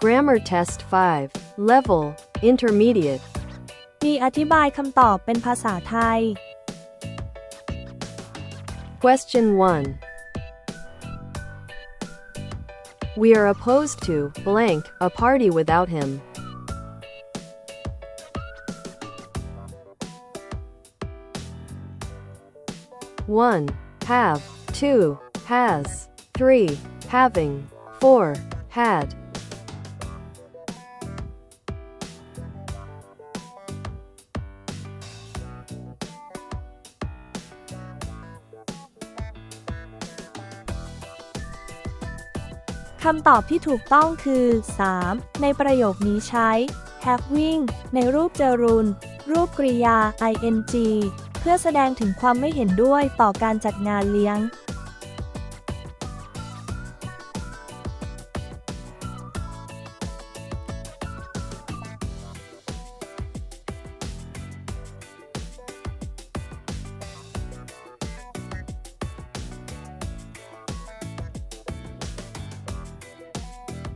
Grammar Test 5 Level Intermediate มีอธิบายคำตอบเป็นภาษาไทย Question 1 We are opposed to blank a party without him. One, have, two, has, three, having, four, had. คำตอบที่ถูกต้องคือ 3. ในประโยคนี้ใช้ having ในรูปเจรุน รูปกริยา ing เพื่อแสดงถึงความไม่เห็นด้วยต่อการจัดงานเลี้ยง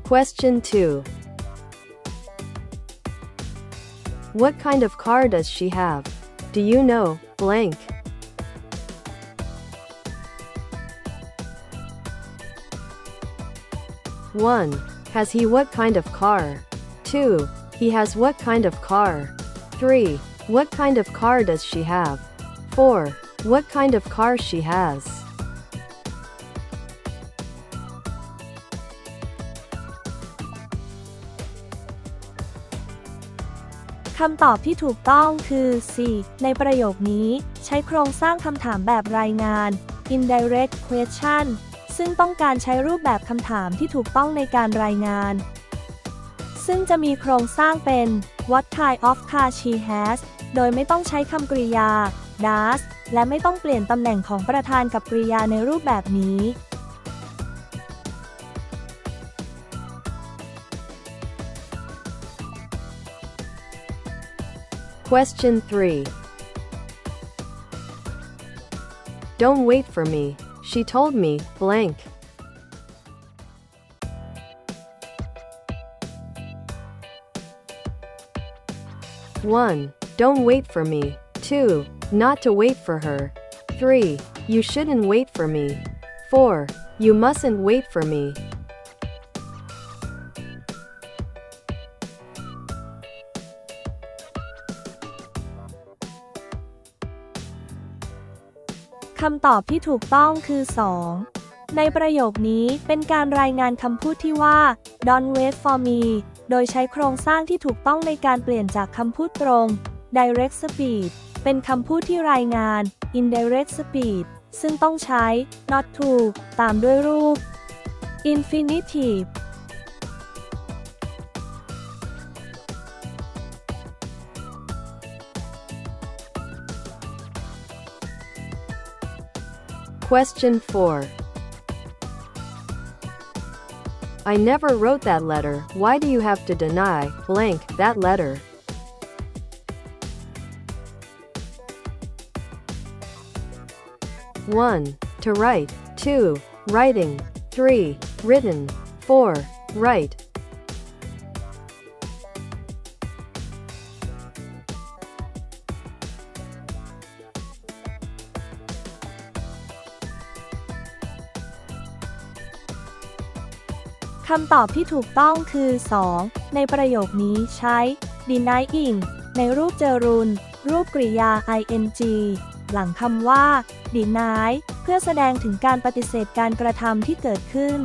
Question 2 What kind of car does she have? Do you know blank? One, has he what kind of car? Two, he has what kind of car? Three, what kind of car does she have? Four, what kind of car she has? คำตอบที่ถูกต้องคือ 4. ในประโยคนี้ ใช้โครงสร้างคำถามแบบรายงาน indirect question ซึ่งต้องการใช้รูปแบบคำถามที่ถูกต้องในการรายงาน ซึ่งจะมีโครงสร้างเป็น what kind of car she has โดยไม่ต้องใช้คำกริยา does และไม่ต้องเปลี่ยนตำแหน่งของประธานกับกริยาในรูปแบบนี้ Question 3 Don't wait for me. She told me blank. One, don't wait for me. Two, not to wait for her. Three, you shouldn't wait for me. Four, you mustn't wait for me. คำตอบที่ถูกต้องคือ 2. ในประโยคนี้เป็นการรายงานคำพูดที่ว่า don't wait for me โดยใช้โครงสร้างที่ถูกต้องในการเปลี่ยนจากคำพูดตรง direct speech เป็นคำพูดที่รายงาน indirect speech ซึ่งต้องใช้ not to ตามด้วยรูป infinitive Question 4 I never wrote that letter. Why do you have to deny blank that letter? One, to write. Two, writing. Three, written. Four, write. คำตอบที่ถูกต้องคือ 2. ในประโยคนี้ใช้ denying ในรูปเจรุนรูปกริยา ing หลังคำว่า deny เพื่อแสดงถึงการปฏิเสธการกระทำที่เกิดขึ้น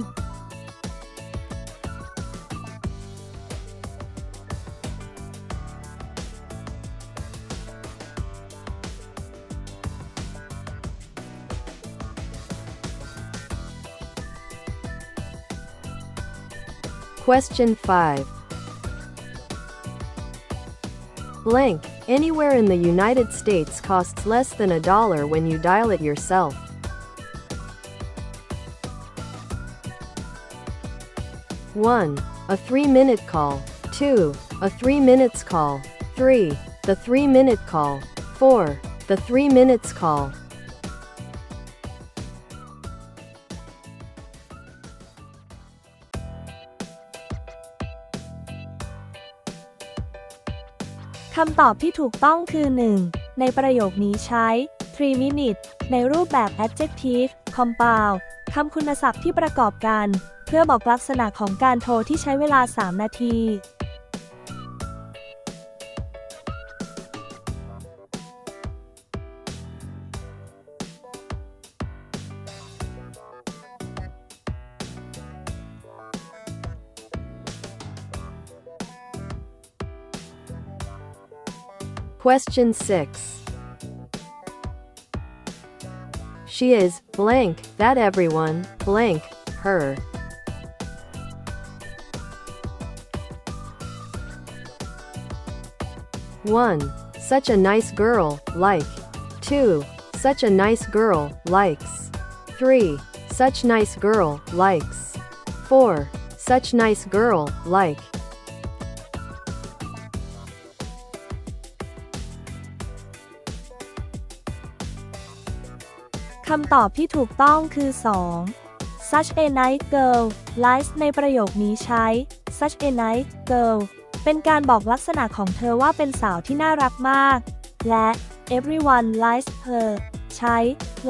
Question 5 Blank, anywhere in the United States costs less than a dollar when you dial it yourself. One, a three minute call. Two, a three minutes call. Three, the three minute call. Four, the three minutes call. คำตอบที่ถูกต้องคือ 1. ในประโยคนี้ใช้ pre-minute ในรูปแบบ adjective compound คำคุณศัพท์ที่ประกอบกัน เพื่อบอกลักษณะของการโทรที่ใช้เวลา 3 นาที Question 6. She is blank that everyone blank her. One, such a nice girl, like. Two, such a nice girl, likes. Three, such nice girl, likes. Four, such nice girl, like. คำตอบที่ถูกต้องคือ 2. such a nice girl lies ในประโยคนี้ใช้ such a nice girl เป็นการบอกลักษณะของเธอว่าเป็นสาวที่น่ารักมาก และ everyone likes her ใช้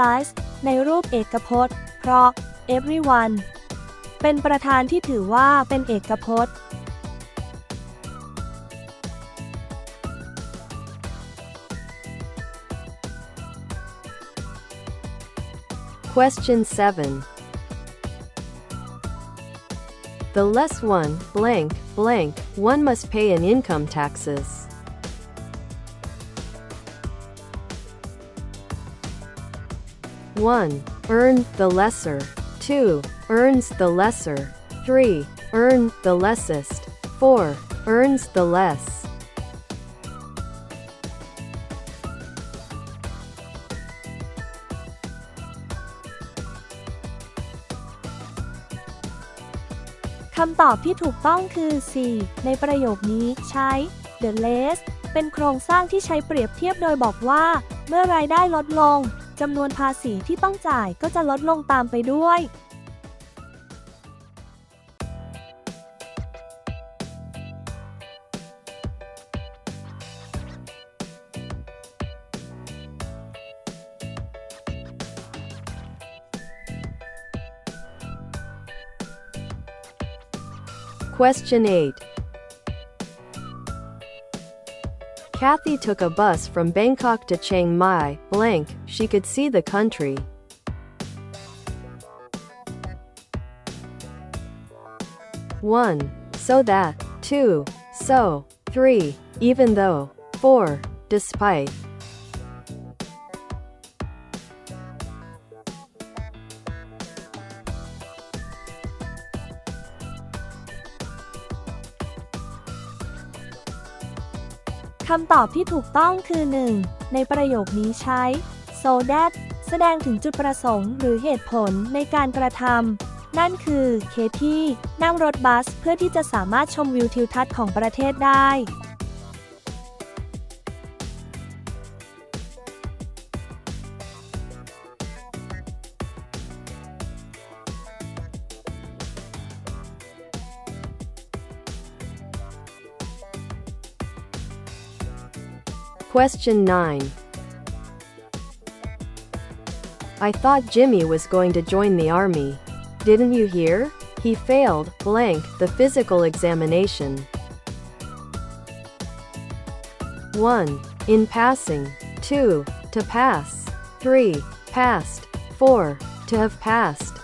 likes ในรูปเอกพจน์ เพราะ everyone เป็นประธานที่ถือว่าเป็นเอกพจน์ Question 7. The less one, blank, blank, one must pay in income taxes. One, earn the lesser. Two, earns the lesser. Three, earn the lessest. Four, earns the less. คำตอบที่ถูกต้องคือ 4. ในประโยคนี้ใช้ the less เป็นโครงสร้างที่ใช้เปรียบเทียบโดยบอกว่า เมื่อรายได้ลดลงจำนวนภาษีที่ต้องจ่ายก็จะลดลงตามไปด้วย Question 8. Kathy took a bus from Bangkok to Chiang Mai, blank, she could see the country. One, so that, two, so, three, even though, four, despite. คำตอบที่ถูกต้องคือ 1. ในประโยคนี้ใช้ so that แสดงถึงจุดประสงค์หรือเหตุผลในการกระทำนั่นคือเคที่นั่งรถบัสเพื่อที่จะสามารถชมวิวทิวทัศน์ของประเทศได้ Question 9. I thought Jimmy was going to join the army. Didn't you hear? He failed, blank, the physical examination. 1. In passing. 2. To pass. 3. Passed. 4. To have passed.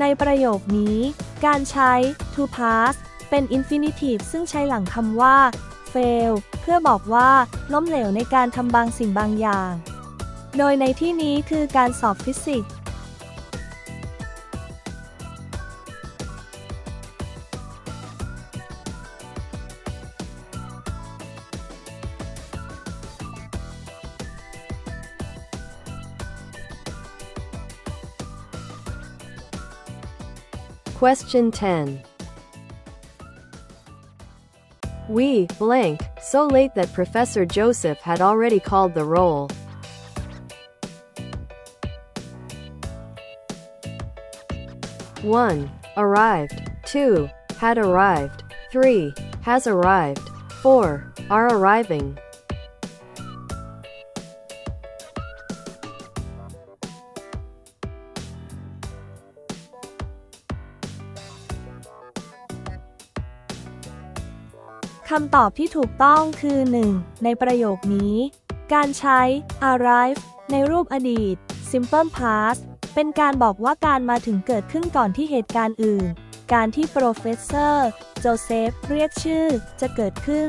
ในประโยคนี้ การใช้ to pass เป็น infinitive ซึ่งใช้หลังคำว่า fail เพื่อบอกว่า ล้มเหลวในการทำบางสิ่งบางอย่าง โดยในที่นี้คือการสอบฟิสิกส์ Question 10. We, blank, so late that Professor Joseph had already called the roll. One. Arrived. Two. Had arrived. Three. Has arrived. Four. Are arriving. คำตอบที่ถูกต้องคือ 1. ในประโยคนี้ การใช้ arrive ในรูปอดีต simple past เป็นการบอกว่าการมาถึงเกิดขึ้นก่อนที่เหตุการณ์อื่น การที่ professor Joseph เรียกชื่อ จะเกิดขึ้น